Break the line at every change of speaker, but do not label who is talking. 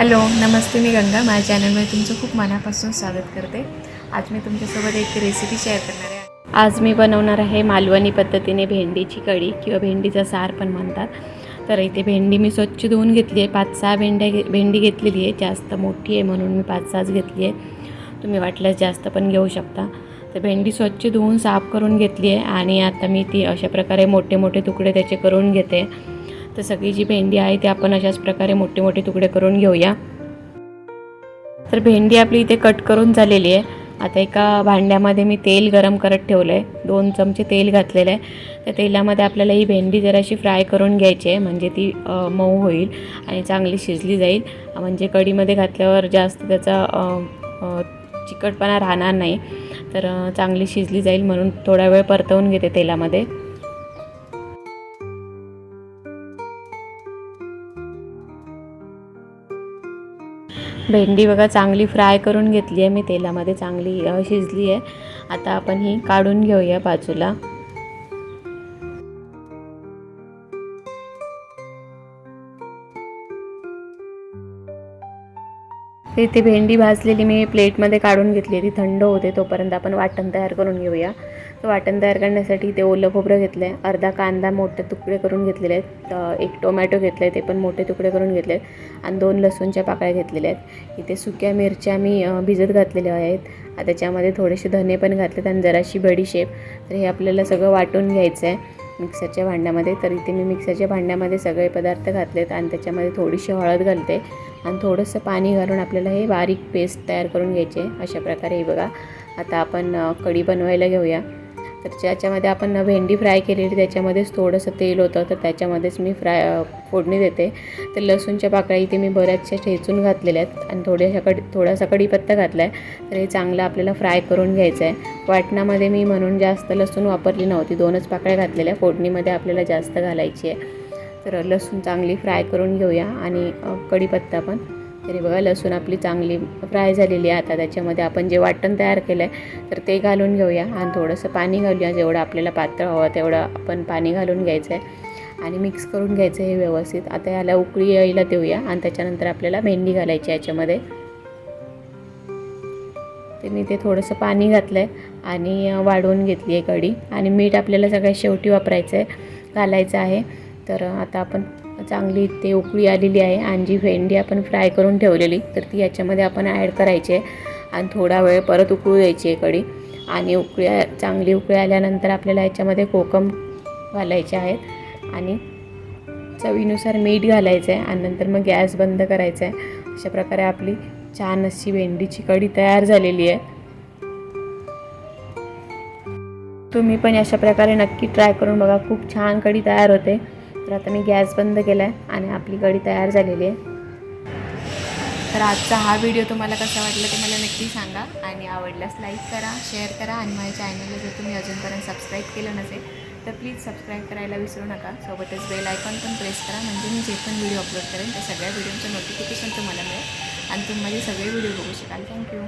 Hello नमस्ते मी गंगा. माझ्या चॅनलमध्ये तुमचं खूप मनापासून स्वागत करते. आज मी तुमच्यासोबत एक रेसिपी शेअर करणार आहे. आज मी बनवणार आहे मालवणी पद्धतीने भेंडीची कढी किंवा भेंडीचा सार पण म्हणतात. तर इथे भेंडी मी स्वच्छ धुवून घेतली आहे. पाच सहा भेंड्या घे भेंडी घेतलेली आहे. जास्त मोठी आहे म्हणून मी पाच सहाच घेतली आहे. तुम्ही वाटल्यास जास्त पण घेऊ शकता. तर भेंडी स्वच्छ धुवून साफ करून घेतली आहे आणि आता मी ती अशा प्रकारे मोठे मोठे तुकडे त्याचे करून घेते. तर सगळी जी भेंडी आहे ती आपण अशाच प्रकारे मोठे मोठे तुकडे करून घेऊया. तर भेंडी आपली इथे कट करून झालेली आहे. आता एका भांड्यामध्ये मी तेल गरम करत ठेवलं आहे दोन चमचे तेल घातलेलं आहे. त्या तेलामध्ये आपल्याला ही भेंडी जराशी फ्राय करून घ्यायची आहे. म्हणजे ती मऊ होईल आणि चांगली शिजली जाईल. म्हणजे कढीमध्ये घातल्यावर जास्त त्याचा चिकटपणा राहणार नाही. तर चांगली शिजली जाईल म्हणून थोडा वेळ परतवून घेते तेलामध्ये. भेंडी बघा चांगली फ्राय करून घेतली आहे मी तेलामध्ये चांगली शिजली आहे. आता आपण ही काढून घेऊया बाजूला. इथे भेंडी भाजलेली मी प्लेटमध्ये काढून घेतली ती थंड होते तोपर्यंत आपण वाटण तयार करून घेऊया. वाटण तयार करण्यासाठी इथे ओलं खोबरं घेतलं आहे अर्धा कांदा मोठे तुकडे करून घेतलेले आहेत. एक टोमॅटो घेतलं आहे ते पण मोठे तुकडे करून घेतले आहेत आणि दोन लसूणच्या पाकळ्या घेतलेल्या आहेत. इथे सुक्या मिरच्या मी भिजत घातलेल्या आहेत. त्याच्यामध्ये थोडेसे धने पण घातलेत आणि जराशी बडीशेप तर हे आपल्याला सगळं वाटून घ्यायचं आहे मिक्सरच्या भांड्यामध्ये. तर इथे मी मिक्सरच्या भांड्यामध्ये सगळे पदार्थ घातलेत आणि त्याच्यामध्ये थोडीशी हळद घालते. आणि थोडंसं पाणी घालून आपल्याला हे बारीक पेस्ट तयार करून घ्यायचे. अशा प्रकारे हे बघा. आता आपण कढी बनवायला घेऊया. तर ज्याच्यामध्ये आपण भेंडी फ्राय केलेली त्याच्यामध्येच थोडंसं तेल होतं तर त्याच्यामध्येच मी फ्राय फोडणी देते. तर लसूणच्या पाकळ्या इथे मी बऱ्याचशा ठेचून घातलेल्या आहेत आणि थोड्याशा कडी थोडासा कढीपत्ता घातला आहे तर हे चांगलं आपल्याला फ्राय करून घ्यायचं आहे. वाटणामध्ये मी म्हणून जास्त लसूण वापरली नव्हती दोनच पाकळ्या घातलेल्या. फोडणीमध्ये आपल्याला जास्त घालायची आहे. तर लसूण चांगली फ्राय करून घेऊया आणि कढीपत्ता पण. तरी बघा लसूण आपली चांगली फ्राय झालेली आहे आता. त्याच्यामध्ये आपण जे वाटण तयार केलं आहे तर ते घालून घेऊया. आणि थोडंसं पाणी घालूया. जेवढं आपल्याला पातळ हवं तेवढं आपण पाणी घालून घ्यायचं आहे आणि मिक्स करून घ्यायचं हे व्यवस्थित. आता याला उकळी यायला देऊया. आणि त्याच्यानंतर आपल्याला भेंडी घालायची याच्यामध्ये. ते मी ते थोडंसं पाणी घातलं आहे आणि वाढवून घेतली आहे कढी. आणि मीठ आपल्याला सगळ्यात शेवटी वापरायचं आहे घालायचं आहे. तर आता आपण चांगली ते उकळी आलेली आहे. आणि जी भेंडी आपण फ्राय करून ठेवलेली. तर ती याच्यामध्ये आपण ॲड करायची आहे. आणि थोडा वेळ परत उकळू द्यायची आहे कढी. आणि उकळी चांगली उकळी आल्यानंतर आपल्याला याच्यामध्ये कोकम घालायचे आहेत. आणि चवीनुसार मीठ घालायचं आहे आणि नंतर मग गॅस बंद करायचा आहे. अशा प्रकारे आपली छान अशी भेंडीची कढी तयार झालेली आहे. तुम्ही पण अशा प्रकारे नक्की ट्राय करून बघा. खूप छान कढी तयार होते. तर आता मी गॅस बंद केला आहे आणि आपली कढी तयार झालेली आहे. तर आजचा हा व्हिडिओ तुम्हाला कसा वाटला ते मला नक्की सांगा आणि आवडल्यास लाईक करा शेअर करा आणि माझ्या चॅनलला जर तुम्ही अजूनपर्यंत सबस्क्राईब केलं नसेल तर प्लीज सबस्क्राईब करायला विसरू नका. सोबतच बेल आयकॉन पण प्रेस करा म्हणजे मी जे पण व्हिडिओ अपलोड करेन त्या सगळ्या व्हिडिओचं नोटिफिकेशन तुम्हाला मिळेल आणि तुम्ही माझे सगळे व्हिडिओ बघू शकाल. थँक्यू